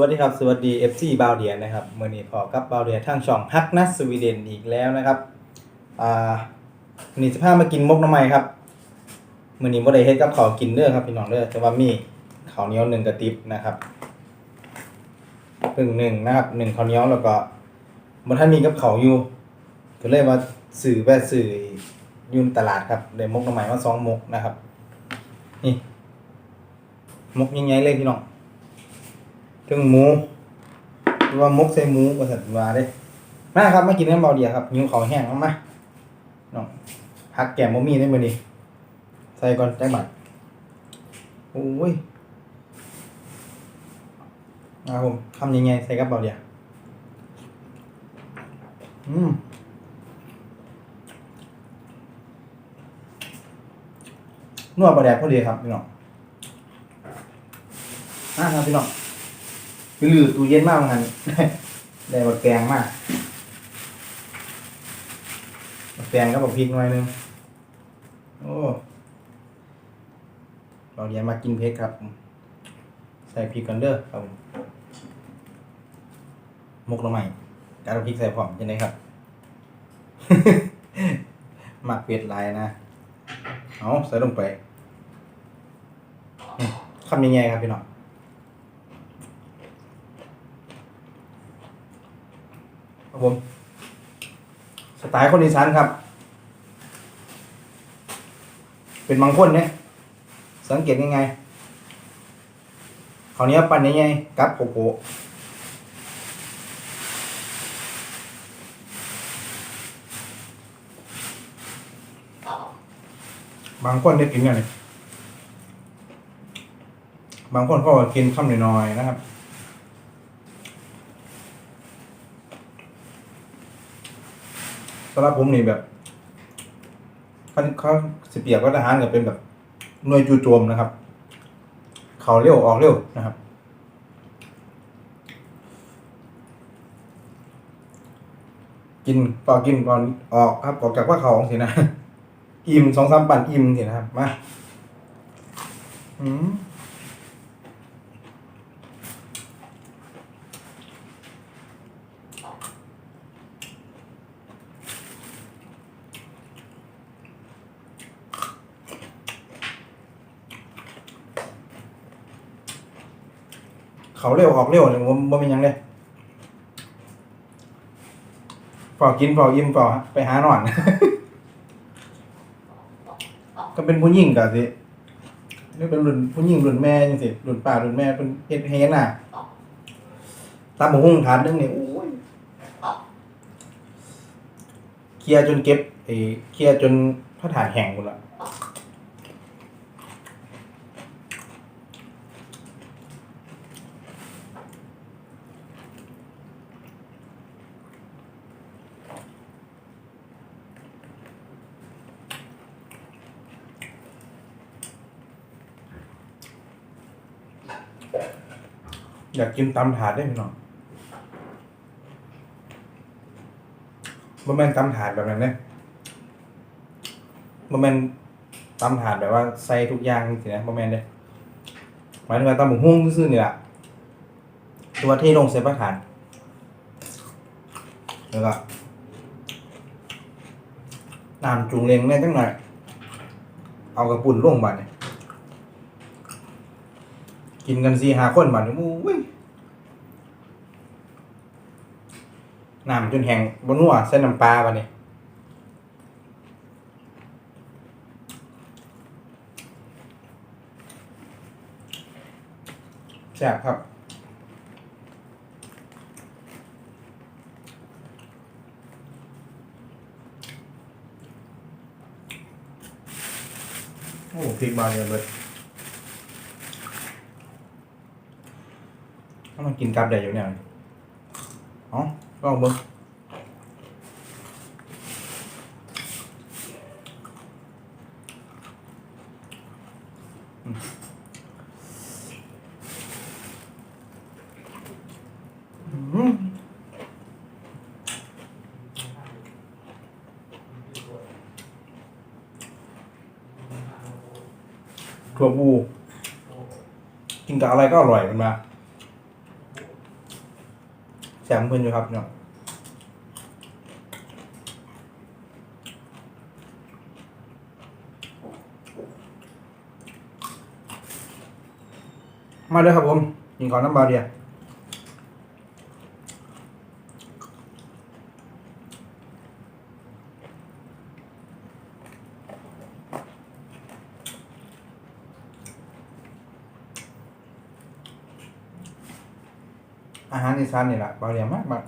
วัสดีครับ สวัสดี FC บาวเดียนนะครับมื่อนี้พอกับบาวเดียนทางช่องฮักนัสสวีเดนอีกแล้วนะครับอ่านนี้จะพามากินมกน้ำไม้ครับมื่อนี้บ่ได้เฮ็ดกับข้าวกินเด้อครับพี่น้องเด้อแต่ว่ามีข้าวเหนียวหนึ่งกระติบนะครับพึ่งหนึ่งนะครับหนึ่งข้าวเหนียวแล้วก็บ่ทันมีกับข้าวอยู่ก็เลยมาสื่อแวะสื่อยุนตลาดครับได้มกน้ำไม้มาสองมกนะครับ นี่มกยังไงเลยพี่น้อง ถึงหมูหรือว่ามกใส่หมูก็สัตวาเด้มาครับมากินกันเบาเดียครับหิวเของแห้งมามาน้องพักแก้มบ่มีได้มื้อนี้ใส่ก่อนจักบาทโอ้ยเอาผมทำยังไงใส่กับเบาเดียวอืมนวดประแดกพอดีครับพี่น้องอะครับพี่น้อง คือลือตู้เย็นมากเหมือนกันได้บักแกงมากบักแกงก็บักพริกหน่อยนึงโอ้เราเรียนมากินเผ็ดครับ ใส่พริกกันเด้อครับมมกลงใหม่การพริกใส่พร้อมยังไงครับหมักเป็ดลายนะ เอาใส่ลงไปคำยังไงครับพี่น้อง ครับ ผม สไตล์คนอีสานครับ เป็นบางคนเนี่ยสังเกตยังไงเขาวนี้ปั่นยังไงกับโปโปะบางคนได้กินกันเลยบางคนก็กินคำน้อยๆนะครับ สำหรับผมนี่แบบเขาเขาสิเปียบว่าทหารก็เป็นแบบหน่วยจู่โจมนะครับ เขาเร็วออกเร็วนะครับ กินก่อนกินก่อนออกครับออกจากว่าเขาของสินะ อิ่มสองสามปั่นอิ่มสินะครับมาอืม เขาเร็วออกเร็วเลยผมบ่เป็นยังเลยฝอกกินฝอกอิ่มฝอกไปหานอน ก็เป็นผู้หญิงกับสินี่เป็นรุ่นผู้หญิงรุ่นแม่ยังสิรุ่นป้ารุ่นแม่เป็นเฮ็ดเฮ็ดน่ะตามหมูหุ้งถาดนึงนี่โอ้ยเคลียร์จนเก็บไอ้เคลียร์จนพระถาแห้งหมดละ อยากกินตำถาดได้ไหมน้องบ่แมนตำถาดแบบนั้นเด้บ่แมนตำถาดแบบว่าใส่ทุกอย่างสินะบ่แม่นเด้หมายถึงว่าตำหมูหุ้งซื่อๆนี่ล่ะตัวเทลงใส่พระถาดแล้วก็น้ำจุงเลงแน่จังหน่อยเอากระปุ่นลงบัดเนี่ย กินกันสี่ห้าคนบัดนี้อุ้ยน้ำจนแห้งบนนัวใส่น้ำปลาบัดนี้แซ่บครับโอ้พริกบานเลยเบิด ถ้ามันกินกับได้อยู่เนี่ยอ๋อลองเบิ้งอืมถั่วบูกินกับอะไรก็อร่อยมันมา แซมเพิ่นอยู่ครับเนาะมาเลยครับผมยิงก่อนน้ำบาเดีย อีสานนี่แหละบาเดียมากมาก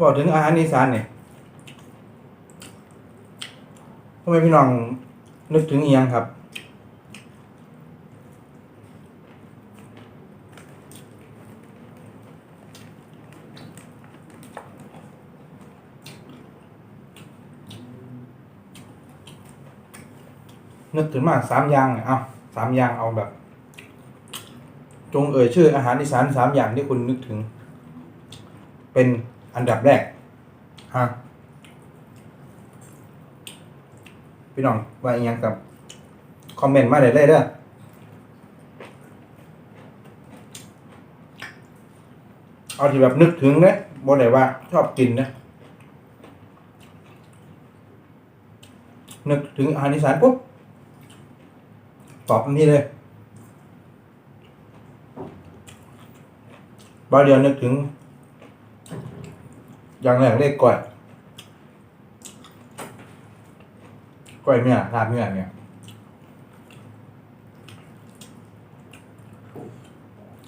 บอกถึงอาหารอีสานเนี่ยทำไมพี่น้องนึกถึงเอียงครับ นึกถึงมาสามอย่างเนี่ยเอาสามอย่างเอาแบบ จงเอ่ยชื่ออาหารอีสานสามอย่างที่คุณนึกถึง เป็นอันดับแรกฮะพี่น้องว่าอหยังกับ คอมเมนต์มาได้เลยเด้อเอาที่แบบนึกถึงนะบ่ได้ว่าชอบกินนะนึกถึงอาหารอีสานปุ๊บ ตอบทันทีเลยบาเดียวนึกถึง อย่างแรกเลขก้อยก้อยเนื้อลาบเนื้อเนี่ย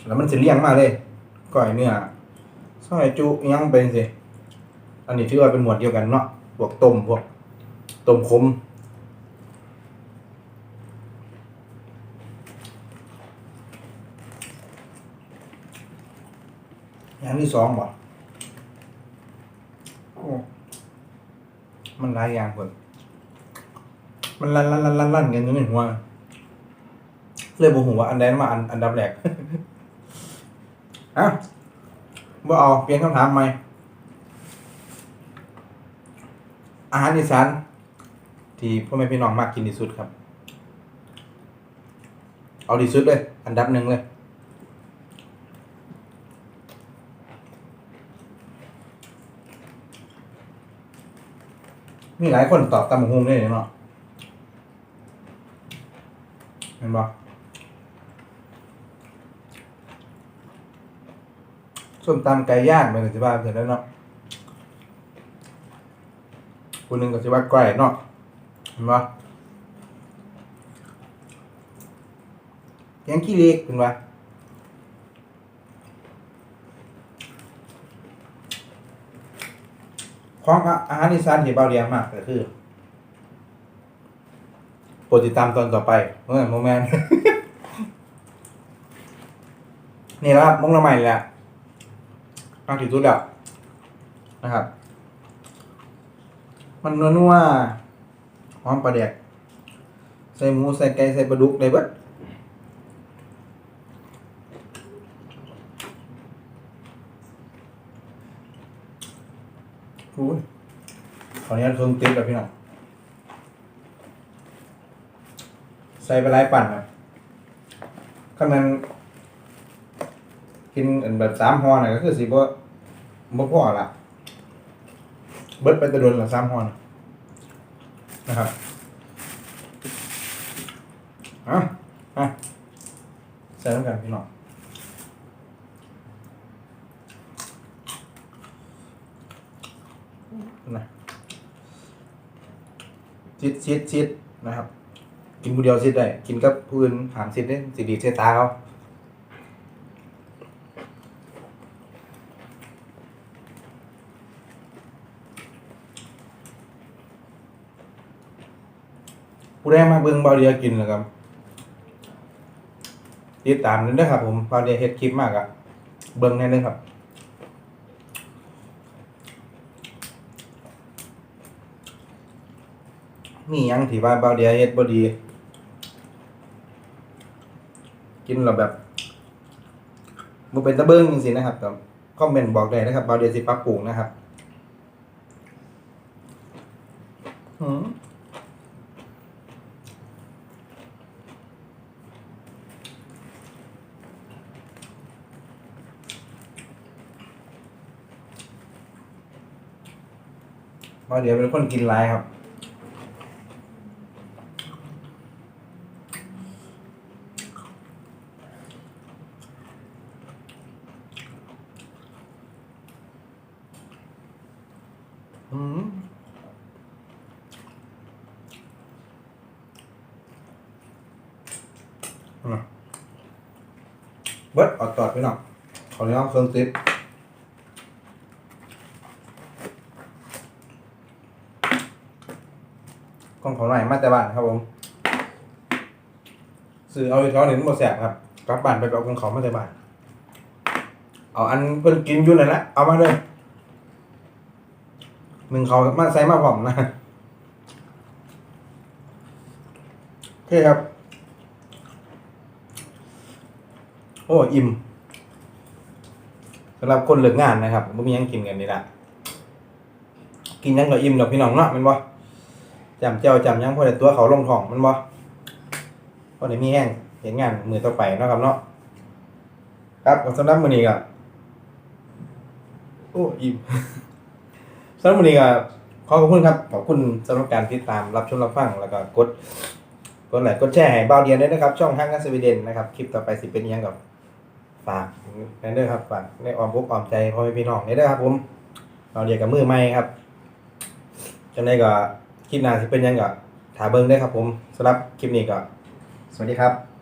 แล้วมันจะเลี่ยงมากเลยก้อยเนื้อซอยจุยังเป็นสิ อันนี้ถือว่าเป็นหมวดเดียวกันเนาะพวกต้มพวกต้มขม อย่า งที่สองบ่มันหลายอย่างคนมันลั่นลั่นลั่นลั่นลั่นกันอยู่ในหัวเลยบอกผมว่าอันใดมาอันอันดับแรกอะว่เอาเปลี่ยนคำถามใหม่อาหารอีสานที่พ่อแม่พี่น้องมากกินที่สุดครับ เอาที่สุดเลย อันดับหนึ่งเลย มีหลายคนตอบตามหงได้เลยเนาะเห็นปะส้มตำไก่ย่างมันก็จะว่าเสร็จแล้วเนาะคนหนึ่งก็จะว่าไก่เนาะเห็นปะยังขี้เล็กเห็นปะ ของอาหารอีสานที่เบาเรียงมากก็คือโปรดติดตามตอนต่อไปเมื่อโมเมนต์นี่และครับมงละใหม่แหละมากที่สุดแล้วนะครับ มันนัวๆหอมปลาแดก ใส่หมู ใส่ไก่ ใส่ปลาดุกได้เบิด อู้ยขออนุญาตเพิ่มติ๊บแล้วพี่น้องใส่ไปหลายปั่นครับข้างนั้นกินอันแบบสามห่อน่ะก็คือสิบ่บ่พอละเบิดไปตะโดนละสามห่อนะนะครับอะอะใส่ต้องกันพี่น้อง นะชิดชิดชิดนะครับ กินผู้เดียวชิดได้ กินกับผู้อื่นหามชิดได้สิดีเทตาเขาผู้ใดมาเบิ่งเบาเดียกินนะครับติดตามนั้นนะครับ ผมเบาเดียเฮ็ดคลิปมากอะเบิ่งแน่เลยครับ มียังที่ว่าเบาเดียเฮ็ดบ่ดี กินเราแบบบ่เป็นตะเบิ้งจริงๆนะครับแต่คอมเมนต์บอกได้นะครับเบาเดียสิปรับปรุงนะครับอืมเพราเดี๋ยวเป็นคนกินร้ายครับ เบิดออกจอดไปหน่อยขออนุญาตเครื่องติดกล้องเขาหน่อยมาแต่บ้านครับผมซื้อเอาอีกท้อหนึ่งหมดแสบครับกลับบ้านไปเอากล้องเขามาแต่บ้าน เอาอันเพิ่นกินอยู่นั่นแหละเอามาเลยหนึ่งเขามาใส่มาผมนะโอเคครับ โอ้อิ่มสำหรับคนเลิกงานนะครับไม่มีหยังกินกันนี่ละกินหยังก็อิ่มดอกพี่น้องเนาะแมันบ่จำเจ้าจำหยังพอแต่ตัวเขาลงท้องแมันบ่พอได้มีแห้งเห็นงานมือต่อไปเนาะครับเนาะครับสำหรับมื้อนี้ก็โอ้อิ่ม สำหรับวันนี้ก็ขอขอบคุณครับ ขอบคุณสำหรับการติดตามรับชมรับฟังแล้วก็กดกดไลค์กดแชร์ให้เบาเดียนด้วยนะครับ ช่องทางการสวีเดนนะครับ คลิปต่อไปสิเป็นยังกับ ฝากในเด้อครับฝากในออมบุกออมใจพ่อแม่พี่น้องในเด้อครับ ผมเราเดียกกับมือใหม่ครับจังได้ก็คลิปหน้าสิเป็นยังก็ถาเบิ้งได้ครับ ผมสำหรับคลิปนี้ก็สวัสดีครับ